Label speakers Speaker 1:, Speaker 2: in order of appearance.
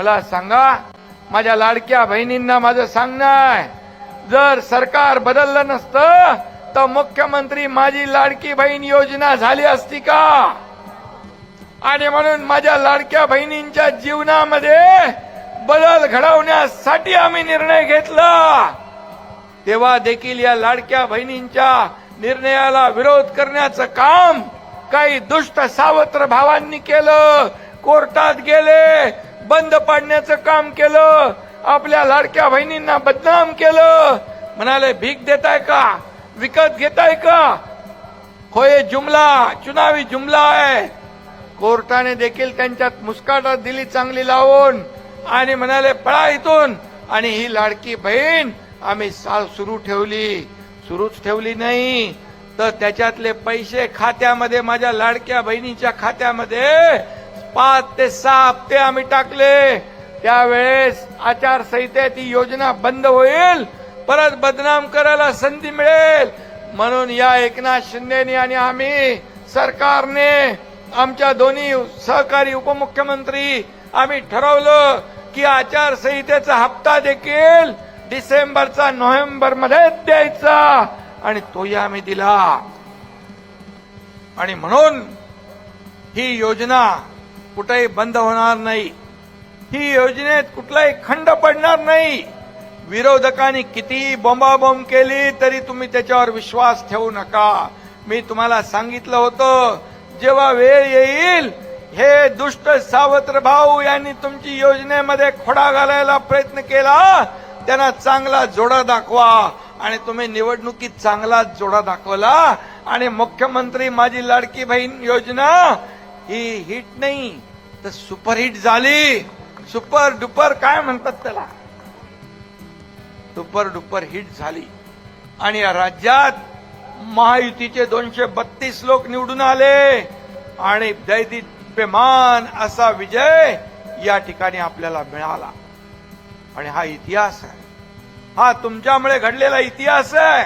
Speaker 1: मला सांगा माझ्या लाडक्या बहिणींना माझं सांगणं आहे जर सरकार बदललं नसतं तर मुख्यमंत्री माझी लाडकी बहीण योजना झाली असती का? आणि म्हणून माझ्या लाडक्या बहिणींच्या जीवनामध्ये बदल घडवण्यासाठी आम्ही निर्णय घेतला. तेव्हा देखील या लाडक्या बहिणींच्या निर्णयाला विरोध करण्याचं काम काही दुष्ट सावत्र भावांनी केलं. कोर्टात गेले बंद पाडण्याचं काम केलं. आपल्या लाडक्या बहिणींना बदनाम केलं. म्हणाले भीक देताय का? विकत घेताय का? होय जुमला. चुनावी जुमला आहे. कोर्टाने देखील त्यांच्यात मुस्काटात दिली चांगली लावून. आणि म्हणाले पळा इथून. आणि ही लाडकी बहीण आम्ही साल सुरू ठेवली. सुरूच ठेवली नाही. तर त्याच्यातले पैसे खात्यामध्ये माझ्या लाडक्या बहिणीच्या खात्यामध्ये पाच ते सहा हप्ते आम्ही टाकले. त्यावेळेस आचारसंहितेत ही योजना बंद होईल. परत बदनाम करायला संधी मिळेल. म्हणून या एकनाथ शिंदेनी आणि आम्ही सरकारने आमच्या दोन्ही सहकारी उपमुख्यमंत्री आम्ही ठरवलं की आचारसंहितेचा हप्ता देखील डिसेंबरचा नोव्हेंबरमध्ये द्यायचा. आणि तोही आम्ही दिला. आणि म्हणून ही योजना कुठेही बंद होणार नाही. ही योजनेत कुठलाही खंड पडणार नाही. विरोधकांनी कितीही बोंबाबोंब केली तरी तुम्ही त्याच्यावर विश्वास ठेवू नका. मी तुम्हाला सांगितलं होतं जेव्हा वेळ येईल हे दुष्ट सावत्र भाऊ यांनी तुमची योजनेमध्ये खोडा घालायला प्रयत्न केला त्यांना चांगला जोडा दाखवा. आणि तुम्ही निवडणुकीत चांगलाच जोडा दाखवला. आणि मुख्यमंत्री माझी लाडकी बहीण योजना ही हिट नाही तर सुपरहिट झाली. सुपर डुपर काय म्हणतात त्याला? सुपर डुपर हिट झाली. आणि या राज्यात महायुतीचे दोनशे बत्तीस लोक निवडून आले. आणि दैदिप्यमान असा विजय या ठिकाणी आपल्याला मिळाला. आणि हा इतिहास आहे. हा तुमच्यामुळे घडलेला इतिहास आहे.